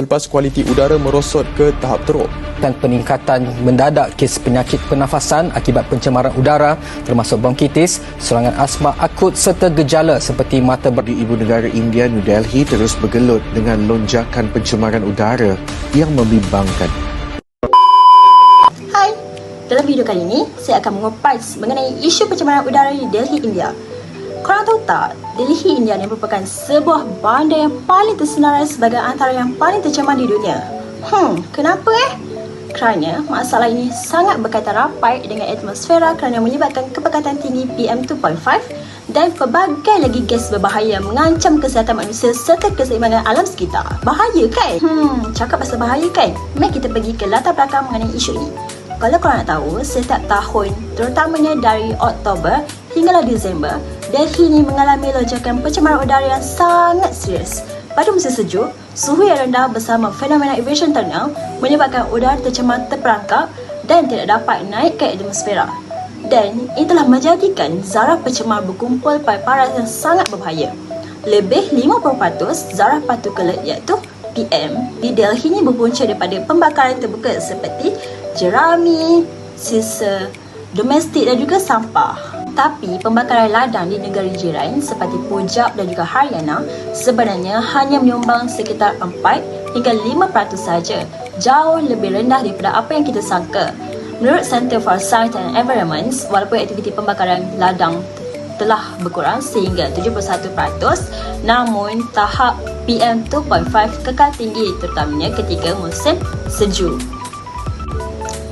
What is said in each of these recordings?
selepas kualiti udara merosot ke tahap teruk. dan peningkatan mendadak kes penyakit pernafasan akibat pencemaran udara termasuk bronkitis, serangan asma akut serta gejala seperti mata ber- Di ibu negara India, New Delhi terus bergelut dengan lonjakan pencemaran udara yang membimbangkan. Hai, dalam video kali ini saya akan mengupas mengenai isu pencemaran udara di Delhi, India. Korang tahu tak, Delhi, India ni merupakan sebuah bandar yang paling tersenarai sebagai antara yang paling tercemar di dunia. Hmm, kenapa eh? Kerana masalah ini sangat berkaitan rapat dengan atmosfera kerana menyebabkan kepekatan tinggi PM2.5 dan pelbagai lagi gas berbahaya mengancam kesihatan manusia serta keseimbangan alam sekitar. Bahaya kan? Hmm, cakap pasal bahaya kan? Mari kita pergi ke latar belakang mengenai isu ini. Kalau korang nak tahu, setiap tahun, terutamanya dari Oktober hinggalah Disember, Delhi ini mengalami lonjakan pencemaran udara yang sangat serius. Pada musim sejuk, suhu yang rendah bersama fenomena aviation tunnel menyebabkan udara tercemar terperangkap dan tidak dapat naik ke atmosfera. Dan itulah menjadikan zarah pencemar berkumpul pada paras yang sangat berbahaya. Lebih 50% zarah partikulat iaitu PM di Delhi ini berpunca daripada pembakaran terbuka seperti jerami, sisa domestik dan juga sampah. Tapi pembakaran ladang di negara jiran seperti Punjab dan juga Haryana sebenarnya hanya menyumbang sekitar 4 hingga 5% saja. Jauh lebih rendah daripada apa yang kita sangka. Menurut Center for Science and Environment, walaupun aktiviti pembakaran ladang telah berkurang sehingga 71%, namun tahap PM2.5 kekal tinggi terutamanya ketika musim sejuk.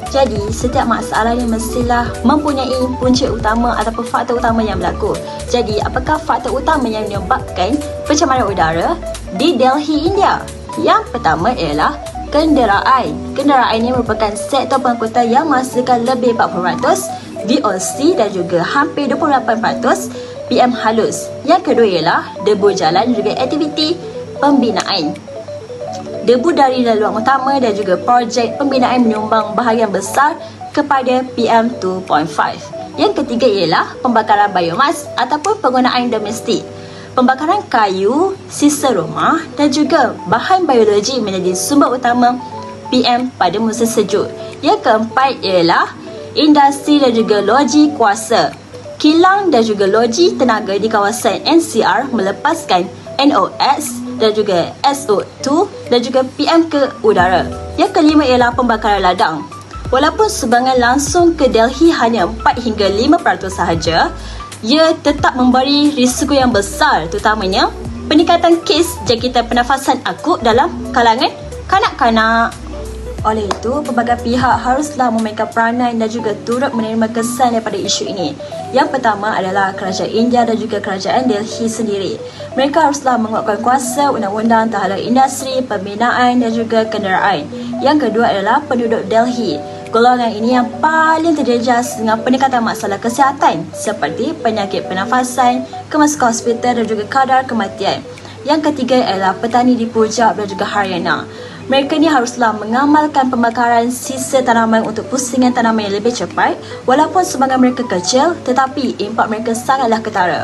Jadi, setiap masalah ni mestilah mempunyai punca utama ataupun faktor utama yang berlaku. Jadi, apakah faktor utama yang menyebabkan pencemaran udara di Delhi, India? Yang pertama ialah kenderaan. Kenderaan ini merupakan sektor pengangkutan yang menghasilkan lebih 40% VOC dan juga hampir 28% PM halus. Yang kedua ialah debu jalan dan juga aktiviti pembinaan. Debu dari laluan utama dan juga projek pembinaan menyumbang bahagian besar kepada PM2.5. Yang ketiga ialah pembakaran biomas ataupun penggunaan domestik. Pembakaran kayu, sisa rumah dan juga bahan biologi menjadi sumber utama PM pada musim sejuk. Yang keempat ialah industri dan juga loji kuasa. Kilang dan juga loji tenaga di kawasan NCR melepaskan NOx dan juga SO2 dan juga PM ke udara. Yang kelima ialah pembakaran ladang. Walaupun sumbangan langsung ke Delhi hanya 4 hingga 5% sahaja, ia tetap memberi risiko yang besar terutamanya peningkatan kes jangkitan pernafasan akut dalam kalangan kanak-kanak. Oleh itu, pelbagai pihak haruslah memainkan peranan dan juga turut menerima kesan daripada isu ini. Yang pertama adalah kerajaan India dan juga kerajaan Delhi sendiri. Mereka haruslah menguatkan kuasa undang-undang terhadap industri, pembinaan dan juga kenderaan. Yang kedua adalah penduduk Delhi. Golongan ini yang paling terjejas dengan peningkatan masalah kesihatan seperti penyakit pernafasan, kemasukan hospital dan juga kadar kematian. Yang ketiga adalah petani di Punjab dan juga Haryana. Mereka ni haruslah mengamalkan pembakaran sisa tanaman untuk pusingan tanaman yang lebih cepat walaupun sumbangan mereka kecil tetapi impak mereka sangatlah ketara.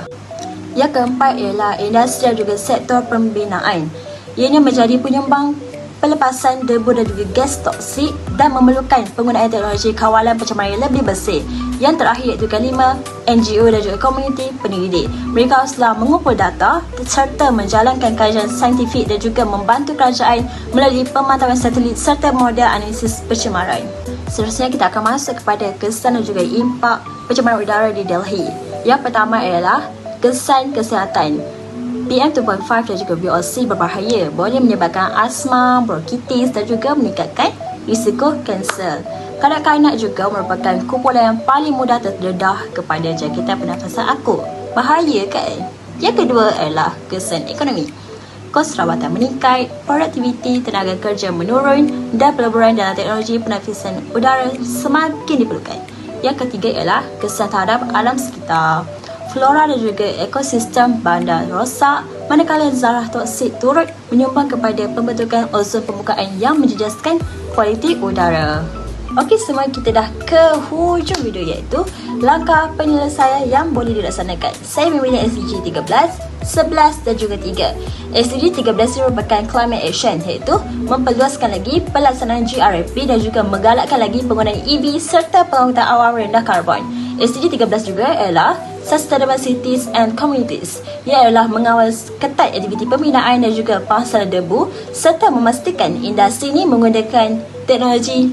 Yang keempat ialah industri dan juga sektor pembinaan. Ianya menjadi penyumbang pelepasan debu dan juga gas toksik dan memerlukan penggunaan teknologi kawalan pencemaran lebih bersih. Yang terakhir iaitu kelima, NGO dan juga komuniti penyelidik. Mereka haruslah mengumpul data serta menjalankan kajian saintifik dan juga membantu kerajaan melalui pemantauan satelit serta model analisis pencemaran. Seterusnya kita akan masuk kepada kesan dan juga impak pencemaran udara di Delhi. Yang pertama ialah kesan kesihatan. PM2.5 dan juga VOC berbahaya boleh menyebabkan asma, bronkitis dan juga meningkatkan risiko kanser. Kanak-kanak juga merupakan kumpulan yang paling mudah terdedah kepada jangkitan pernafasan akut. Bahaya kan? Yang kedua adalah kesan ekonomi. Kos rawatan meningkat, produktiviti tenaga kerja menurun dan peleburan dalam teknologi penafisan udara semakin diperlukan. Yang ketiga ialah kesan terhadap alam sekitar flora dan juga ekosistem bandar rosak manakala zarah toksik turut menyumbang kepada pembentukan ozon permukaan yang menjejaskan kualiti udara. Okey semua kita dah ke hujung video iaitu langkah penyelesaian yang boleh dilaksanakan. Saya memilih SDG 13, 11 dan juga 3. SDG 13 ini merupakan climate action iaitu memperluaskan lagi pelaksanaan GRFP dan juga menggalakkan lagi penggunaan EV serta pengangkutan awam rendah karbon. SDG 13 juga ialah Sustainable Cities and Communities. Ia adalah mengawal ketat aktiviti pembinaan dan juga pasaran debu serta memastikan industri ini menggunakan teknologi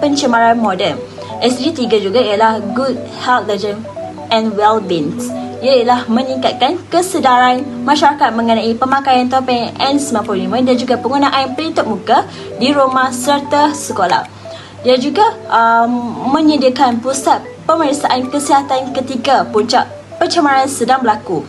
pencemaran moden. SDG 3 juga ialah Good Health and Well-being. Ia ialah meningkatkan kesedaran masyarakat mengenai pemakaian topeng N95 dan juga penggunaan pelitup muka di rumah serta sekolah. Dia juga um, menyediakan pusat pemeriksaan kesihatan ketika puncak pencemaran sedang berlaku.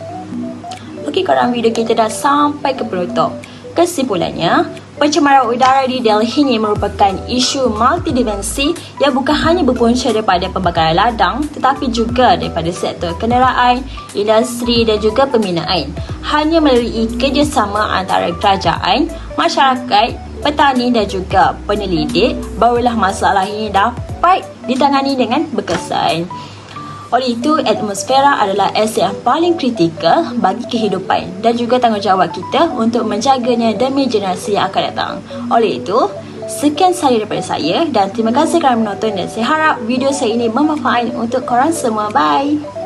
Okey, korang video kita dah sampai ke penutup. Kesimpulannya, pencemaran udara di Delhi ini merupakan isu multidimensi yang bukan hanya berpunca daripada pembakaran ladang tetapi juga daripada sektor kenderaan, industri dan juga pembinaan. Hanya melalui kerjasama antara kerajaan, masyarakat, petani dan juga penyelidik, barulah masalah ini dapat ditangani dengan berkesan. Oleh itu, atmosfera adalah aset yang paling kritikal bagi kehidupan dan juga tanggungjawab kita untuk menjaganya demi generasi yang akan datang. Oleh itu, sekian saya daripada saya dan terima kasih kerana menonton dan saya harap video saya ini bermanfaat untuk korang semua. Bye!